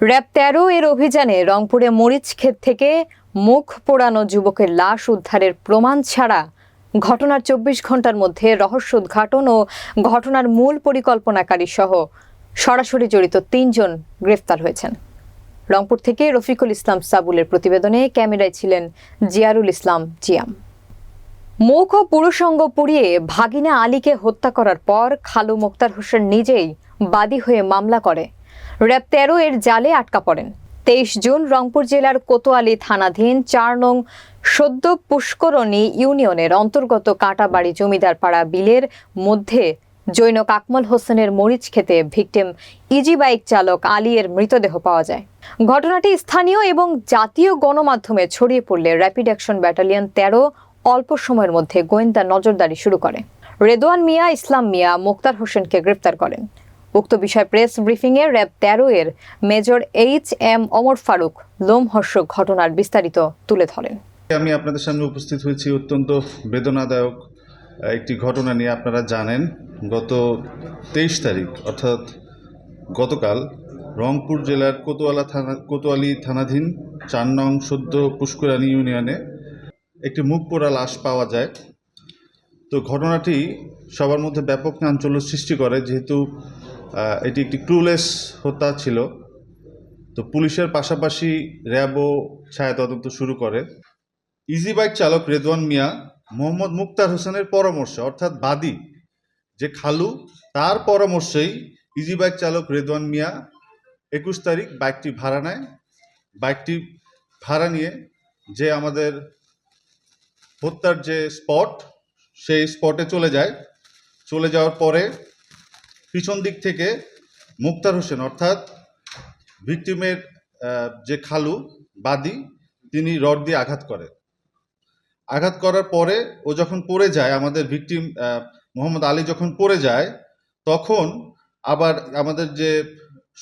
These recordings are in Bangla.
র্যাব তেরো এর অভিযানে রংপুরে মরিচ ক্ষেত থেকে মুখ পোড়ানো যুবকের লাশ উদ্ধারের প্রমাণ ছাড়া ঘটনার চব্বিশ ঘণ্টার মধ্যে রহস্য উদ্ঘাটন ও ঘটনার মূল পরিকল্পনাকারী সহ সরাসরি জড়িত তিনজন গ্রেফতার হয়েছেন। রংপুর থেকে রফিকুল ইসলাম সাবুলের প্রতিবেদনে ক্যামেরায় ছিলেন জিয়ারুল ইসলাম জিয়াম। মুখ ও পুরুষঙ্গ পুড়িয়ে ভাগিনা আলীকে হত্যা করার পর খালু মোক্তার হোসেন নিজেই বাদী হয়ে মামলা করে র্যাব তেরো এর জালে আটকা পড়েন। তেইশ জুন রংপুর জেলার কোতোয়ালি থানাধীন চার নং সদ্য পুষ্করণী ইউনিয়নের অন্তর্গত কাঁটাবাড়ি জমিদার পাড়া বিলের মধ্যে জৈনক আকমল হোসেনের মরিচ খেতে ভিকটিম ইজি বাইক চালক আলী এর মৃতদেহ পাওয়া যায়। ঘটনাটি স্থানীয় এবং জাতীয় গণমাধ্যমে ছড়িয়ে পড়লে র্যাপিড অ্যাকশন ব্যাটালিয়ন তেরো অল্প সময়ের মধ্যে গোয়েন্দা নজরদারি শুরু করে। রেদোয়ান মিয়া, ইসলাম মিয়া, মোক্তার হোসেনকে গ্রেপ্তার করেন। উক্ত বিষয় প্রেস ব্রিফিংয়ে র্যাব তেরো এর major H M Amar Faruk লোমহর্ষক ঘটনার বিস্তারিত তুলে ধরেন। আমি আপনাদের সামনে উপস্থিত হয়েছি অত্যন্ত বেদনাদায়ক একটি ঘটনা নিয়ে আপনারা জানেন। গত তেইশ তারিখ, অর্থাৎ গতকাল রংপুর জেলার কোতোয়ালা থানা, কোতোয়ালি থানাধীন চার নং সদ্য পুষ্করানী ইউনিয়নে একটি মুখ পোড়া লাশ পাওয়া যায়। তো ঘটনাটি সবার মধ্যে ব্যাপক চাঞ্চল্য সৃষ্টি করে, যেহেতু এটি একটি ক্রুলেস হত্যা ছিল। তো পুলিশের পাশাপাশি র্যাবও ছায়া তদন্ত শুরু করে। ইজি বাইক চালক রেদওয়ান মিয়া, মোহাম্মদ মুক্তার হোসেনের পরামর্শে, অর্থাৎ বাদী, যে খালু, তার পরামর্শেই ইজি বাইক চালক রেদওয়ান মিয়া একুশ তারিখ বাইকটি ভাড়া নেয়। বাইকটি ভাড়া নিয়ে যে আমাদের হত্যার যে স্পট, সেই স্পটে চলে যায়। চলে যাওয়ার পরে পিছন দিক থেকে মুক্তার হোসেন, অর্থাৎ ভিকটিমের যে খালু, বাদী, তিনি রড দিয়ে আঘাত করে। আঘাত করার পরে ও যখন পড়ে যায়, আমাদের ভিকটিম মোহাম্মদ আলী যখন পড়ে যায়, তখন আবার আমাদের যে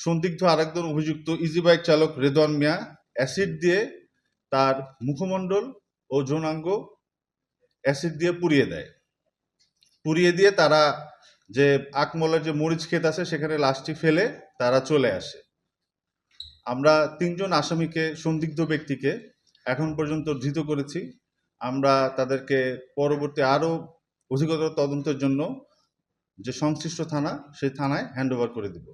সন্দিগ্ধ আরেকজন অভিযুক্ত ইজি বাইক চালক রেদওয়ান মিয়া অ্যাসিড দিয়ে তার মুখমণ্ডল ও যৌনাঙ্গ অ্যাসিড দিয়ে পুড়িয়ে দেয়। পুড়িয়ে দিয়ে তারা যে আকমলের যে মরিচ ক্ষেত আছে, সেখানে লাশটি ফেলে তারা চলে আসে। আমরা তিনজন আসামিকে, সন্দিগ্ধ ব্যক্তিকে এখন পর্যন্ত ধৃত করেছি। আমরা তাদেরকে পরবর্তী আরও অধিকতর তদন্তের জন্য যে সংশ্লিষ্ট থানা, সেই থানায় হ্যান্ডওভার করে দেব।